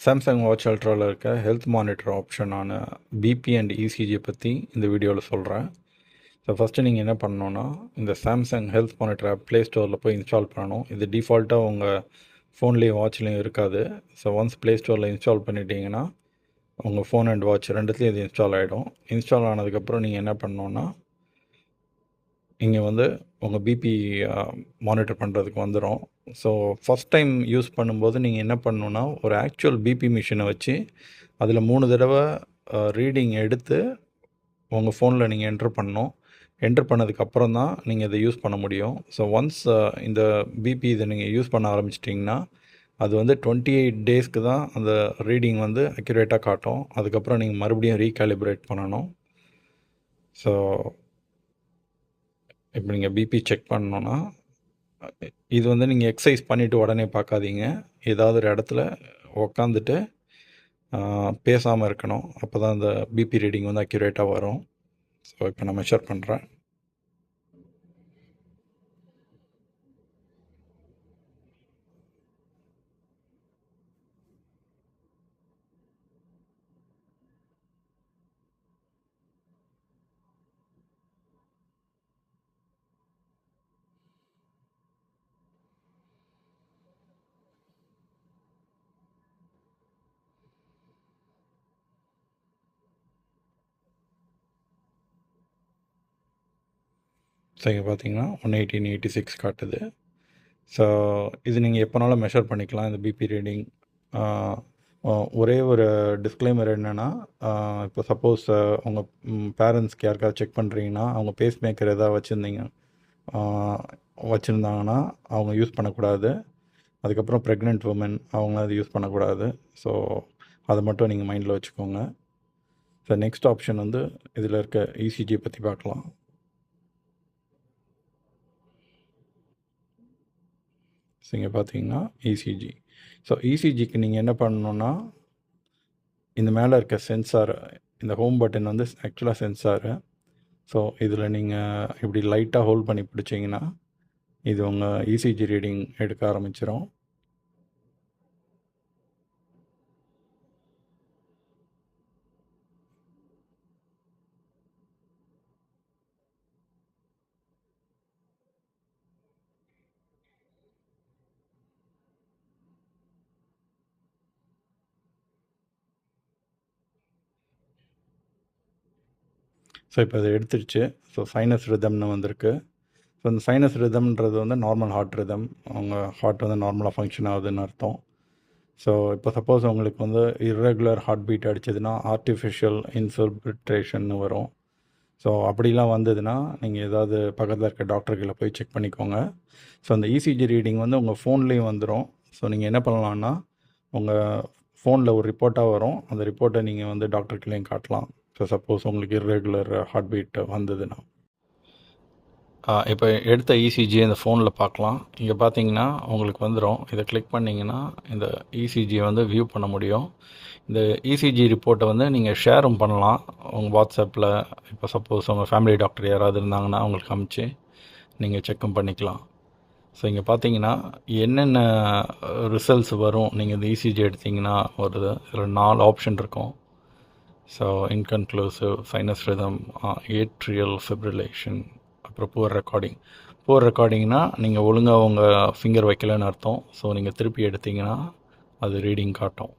Samsung watch அல்ட்ராவில் இருக்க health monitor ஆப்ஷனான பிபி அண்ட் இசிஜி பற்றி இந்த வீடியோவில் சொல்கிறேன் ஸோ ஃபஸ்ட்டு நீங்கள் என்ன பண்ணணுன்னா இந்த Samsung health monitor app play ஸ்டோரில் போய் இன்ஸ்டால் பண்ணணும். இது டிஃபால்ட்டாக உங்கள் ஃபோன்லேயும் வாட்ச்லேயும் இருக்காது. ஸோ ஒன்ஸ் ப்ளே ஸ்டோரில் இன்ஸ்டால் பண்ணிட்டீங்கன்னா உங்கள் ஃபோன் அண்ட் வாட்ச் ரெண்டுத்துலேயும் இது இன்ஸ்டால் ஆகிடும் இன்ஸ்டால் ஆனதுக்கப்புறம் நீங்கள் என்ன பண்ணணுன்னா இங்கே வந்து உங்கள் பிபி மானிட்டர் பண்ணுறதுக்கு வந்துடும் ஸோ ஃபஸ்ட் டைம் யூஸ் பண்ணும்போது நீங்கள் என்ன பண்ணணுன்னா ஒரு ஆக்சுவல் பிபி மிஷினை வச்சு அதில் மூணு தடவை ரீடிங் எடுத்து உங்கள் ஃபோனில் நீங்கள் என்ட்ரு பண்ணணும். என்ட்ரு பண்ணதுக்கப்புறம் தான் நீங்கள் இதை யூஸ் பண்ண முடியும். ஸோ ஒன்ஸ் இந்த பிபி இதை நீங்கள் யூஸ் பண்ண ஆரம்பிச்சிட்டிங்கன்னா அது வந்து டுவெண்ட்டி எயிட் டேஸ்க்கு தான் அந்த ரீடிங் வந்து அக்யூரேட்டாக காட்டும். அதுக்கப்புறம் நீங்கள் மறுபடியும் ரீகாலிப்ரேட் பண்ணணும். ஸோ இப்போ நீங்கள் பிபி செக் பண்ணணுன்னா இது வந்து நீங்கள் எக்ஸசைஸ் பண்ணிவிட்டு உடனே பார்க்காதீங்க. ஏதாவது ஒரு இடத்துல உக்காந்துட்டு பேசாமல் இருக்கணும். அப்போ தான் அந்த பிபி ரீடிங் வந்து அக்யூரேட்டாக வரும். ஸோ இப்போ நான் மெஷர் பண்ணுறேன் ஸோ இங்கே பார்த்தீங்கன்னா ஒன் எயிட்டீன் எயிட்டி சிக்ஸ் காட்டுது. ஸோ இது நீங்கள் எப்போனாலும் மெஷர் பண்ணிக்கலாம் இந்த பிபி ரீடிங் ஒரே ஒரு டிஸ்க்ளைமர் என்னென்னா இப்போ சப்போஸ் உங்கள் பேரண்ட்ஸ்க்கு யாருக்காவது செக் பண்ணுறீங்கன்னா அவங்க பேஸ் மேக்கர் எதாவது வச்சுருந்தீங்க வச்சுருந்தாங்கன்னா அவங்க யூஸ் பண்ணக்கூடாது. அதுக்கப்புறம் ப்ரெக்னென்ட் உமன் அவங்க அது யூஸ் பண்ணக்கூடாது. ஸோ அதை மட்டும் நீங்கள் மைண்டில் வச்சுக்கோங்க. ஸோ நெக்ஸ்ட் ஆப்ஷன் வந்து இதில் இருக்க இசிஜி பற்றி பார்க்கலாம். ஸோ இங்கே பார்த்தீங்கன்னா இசிஜி ஸோ இசிஜிக்கு நீங்கள் என்ன பண்ணணுன்னா இந்த மேலே இருக்க சென்சார் இந்த ஹோம் பட்டன் வந்து ஆக்சுவலாக சென்சாரு ஸோ இதில் நீங்கள் இப்படி லைட்டாக ஹோல்ட் பண்ணி பிடிச்சிங்கன்னா இது உங்கள் இசிஜி ரீடிங் எடுக்க ஆரம்பிச்சிடும் ஸோ இப்போ அதை எடுத்துருச்சு. ஸோ சைனஸ் ரிதம்னு வந்திருக்கு. ஸோ இந்த சைனஸ் ரிதம்ன்றது வந்து நார்மல் ஹார்ட் ரிதம் அவங்க ஹார்ட் வந்து நார்மலாக ஃபங்க்ஷன் ஆகுதுன்னு அர்த்தம். ஸோ இப்போ சப்போஸ் உங்களுக்கு வந்து இர்ரெகுலர் ஹார்ட் பீட் அடிச்சதுன்னா ஆர்டிஃபிஷியல் இன்சர்பிட்ரேஷன் வரும். ஸோ அப்படிலாம் வந்ததுன்னா நீங்கள் ஏதாவது பக்கத்தில் இருக்க டாக்டர்களை போய் செக் பண்ணிக்கோங்க. ஸோ அந்த இசிஜி ரீடிங் வந்து உங்கள் ஃபோன்லேயும் வந்துடும் ஸோ நீங்கள் என்ன பண்ணலான்னா உங்கள் ஃபோனில் ஒரு ரிப்போர்ட்டாக வரும். அந்த ரிப்போர்ட்டை நீங்கள் வந்து டாக்டர்கிட்டையும் காட்டலாம். ஸோ சப்போஸ் உங்களுக்கு இர்ரெகுலர் ஹார்ட் பீட் வந்ததுன்னா இப்போ எடுத்த இசிஜி இந்த ஃபோனில் பார்க்கலாம். இங்கே பார்த்தீங்கன்னா உங்களுக்கு வந்துடும் இதை கிளிக் பண்ணிங்கன்னா இந்த இசிஜியை வந்து வியூ பண்ண முடியும். இந்த இசிஜி ரிப்போர்ட்டை வந்து நீங்கள் ஷேரும் பண்ணலாம். உங்கள் வாட்ஸ்அப்பில் இப்போ சப்போஸ் உங்கள் ஃபேமிலி டாக்டர் யாராவது இருந்தாங்கன்னா அவங்களுக்கு அமுச்சு நீங்கள் செக்கும் பண்ணிக்கலாம். ஸோ இங்கே பார்த்தீங்கன்னா என்னென்ன ரிசல்ட்ஸ் வரும்? நீங்கள் இந்த இசிஜி எடுத்திங்கன்னா வருது இதில் நாலு ஆப்ஷன் இருக்கும். So inconclusive sinus rhythm atrial fibrillation அப்புறம் புவர் ரெக்கார்டிங் புவர் ரெக்கார்டிங்னா நீங்கள் ஒழுங்காக உங்கள் ஃபிங்கர் வைக்கலன்னு அர்த்தம். ஸோ நீங்கள் திருப்பி எடுத்திங்கன்னா அது ரீடிங் காட்டும்.